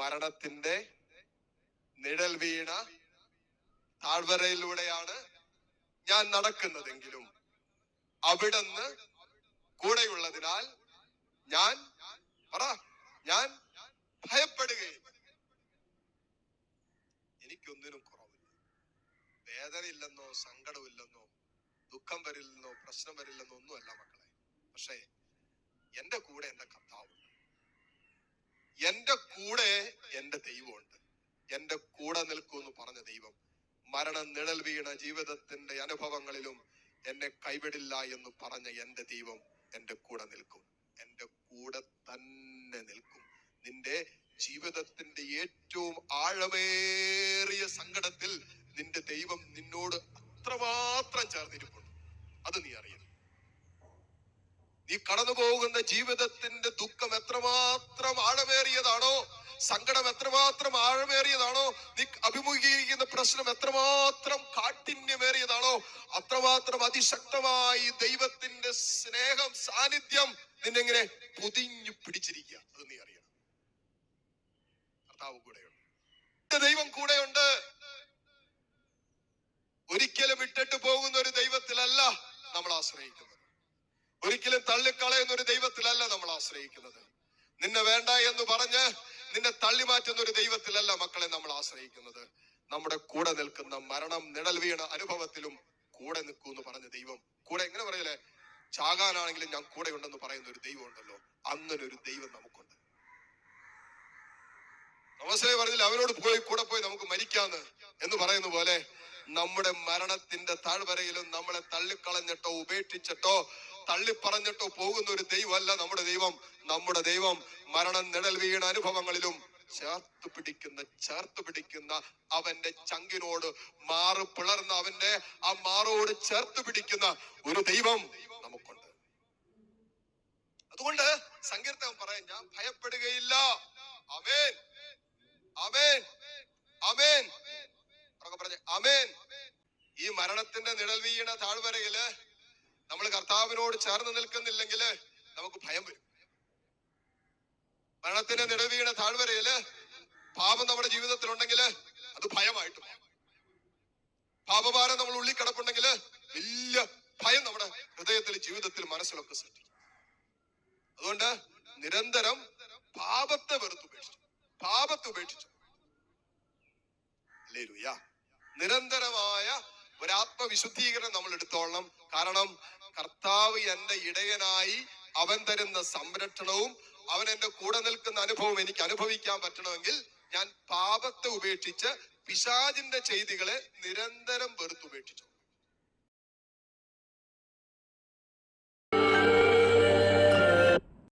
മരണത്തിന്റെ നിഴൽ വീണ താഴ്വരയിലൂടെയാണ് ഞാൻ നടക്കുന്നതെങ്കിലും അവിടുന്ന് കൂടെയുള്ളതിനാൽ ഞാൻ പറ ഞാൻ ഭയപ്പെടുകയും എനിക്കൊന്നിനും കുറവില്ല. വേദനയില്ലെന്നോ സങ്കടമില്ലെന്നോ ദുഃഖം വരില്ലെന്നോ പ്രശ്നം വരില്ലെന്നോ ഒന്നുമല്ല മക്കളെ. പക്ഷേ എന്റെ കൂടെ എന്റെ കർത്താവുണ്ട്. എന്റെ കൂടെ എന്റെ ദൈവമുണ്ട്. എന്റെ കൂടെ നിൽക്കുമെന്ന് പറഞ്ഞ ദൈവം മരണ നിഴൽ വീണ ജീവിതത്തിന്റെ അനുഭവങ്ങളിലും എന്നെ കൈവിടില്ല എന്ന് പറഞ്ഞ എന്റെ ദൈവം എന്റെ കൂടെ നിൽക്കും. എന്റെ കൂടെ തന്നെ നിൽക്കും. നിന്റെ ജീവിതത്തിന്റെ ഏറ്റവും ആഴമേറിയ സങ്കടത്തിൽ നിന്റെ ദൈവം നിന്നോട് അത്രമാത്രം ചേർന്നിരിപ്പുണ്ട്. അത് നീ അറിയണം. നീ കടന്നു പോകുന്ന ജീവിതത്തിന്റെ ദുഃഖം എത്രമാത്രം സങ്കടം എത്രമാത്രം ആഴമേറിയതാണോ നീ അഭിമുഖീകരിക്കുന്ന പ്രശ്നം എത്രമാത്രം കാഠിന്യമേറിയതാണോ അത്രമാത്രം അതിശക്തമായി ദൈവത്തിന്റെ സ്നേഹം സാന്നിധ്യം നിന്നെങ്ങനെ പൊതിഞ്ഞു പിടിച്ചിരിക്കുക. അത് നീ അറിയണം. കർത്താവ് കൂടെയുണ്ട്. ദൈവം കൂടെയുണ്ട്. ഒരിക്കലും വിട്ടിട്ട് പോകുന്ന ഒരു ദൈവത്തിലല്ല നമ്മൾ ആശ്രയിക്കുന്നത്. ഒരിക്കലും തള്ളിക്കളയുന്ന ഒരു ദൈവത്തിലല്ല നമ്മൾ ആശ്രയിക്കുന്നത്. നിന്നെ വേണ്ട എന്ന് പറഞ്ഞ് നിന്നെ തള്ളി മാറ്റുന്ന ഒരു ദൈവത്തിലല്ല മക്കളെ നമ്മൾ ആശ്രയിക്കുന്നത്. നമ്മുടെ കൂടെ നിൽക്കുന്ന മരണം നിഴൽ വീണ അനുഭവത്തിലും കൂടെ നിൽക്കൂ എന്ന് പറഞ്ഞ ദൈവം. കൂടെ എങ്ങനെ പറയലേ ചാകാനാണെങ്കിലും ഞാൻ കൂടെ ഉണ്ടെന്ന് പറയുന്ന ഒരു ദൈവം ഉണ്ടല്ലോ. അങ്ങനെ ഒരു ദൈവം നമുക്കുണ്ട്. നമസ്തേ പറഞ്ഞില്ല അവനോട് പോയി കൂടെ പോയി നമുക്ക് മരിക്കാന്ന് എന്ന് പറയുന്ന പോലെ നമ്മുടെ മരണത്തിന്റെ താഴ്വരയിലും നമ്മളെ തള്ളിക്കളഞ്ഞിട്ടോ ഉപേക്ഷിച്ചിട്ടോ തള്ളിപ്പറഞ്ഞിട്ടോ പോകുന്ന ഒരു ദൈവമല്ല നമ്മുടെ ദൈവം. നമ്മുടെ ദൈവം മരണം നിഴൽ വീണ അനുഭവങ്ങളിലും ചേർത്ത് പിടിക്കുന്ന ചേർത്ത് പിടിക്കുന്ന അവന്റെ ചങ്കിനോട് മാറ് പിളർന്ന അവന്റെ ആ മാറോട് ചേർത്ത് പിടിക്കുന്ന ഒരു ദൈവം നമുക്കുണ്ട്. അതുകൊണ്ട് സങ്കീർത്തനം പറയാൻ ഞാൻ ഭയപ്പെടുകയില്ല. അമേൻ അമേൻ അമേൻ പറഞ്ഞേ അമേൻ ഈ മരണത്തിന്റെ നിഴൽ വീണ താഴ്വരയിൽ കർത്താവിനോട് ചേർന്ന് നിൽക്കുന്നില്ലെങ്കിൽ നമുക്ക് ഭയം വരും. മരണത്തിന്റെ നിടവീണ വീണ താഴ്വരയിൽ പാപം നമ്മുടെ ജീവിതത്തിൽ ഉണ്ടെങ്കിൽ അത് ഭയമായിട്ട്. പാപഭാരം നമ്മൾ ഉള്ളിൽ കിടപ്പുണ്ടെങ്കിൽ വലിയ ഭയം നമ്മുടെ ഹൃദയത്തിൽ ജീവിതത്തിൽ മനസ്സിലൊക്കെ സൃഷ്ടിക്കും. അതുകൊണ്ട് നിരന്തരം പാപത്തെ വെറുത്തുപേക്ഷിച്ചു പാപത്തെ ഉപേക്ഷിച്ചു. നിരന്തരമായ ഒരു ആത്മവിശുദ്ധീകരണം നമ്മൾ എടുത്തോളണം കാരണം കർത്താവ് എന്റെ ഇടയനായി അവൻ തരുന്ന സംരക്ഷണവും അവൻ എന്റെ കൂടെ നിൽക്കുന്ന അനുഭവം എനിക്ക് അനുഭവിക്കാൻ പറ്റണമെങ്കിൽ ഞാൻ പാപത്തെ ഉപേക്ഷിച്ച് പിശാചിന്റെ ചെയ്തികളെ നിരന്തരം വെറുത്തുപേക്ഷിച്ചു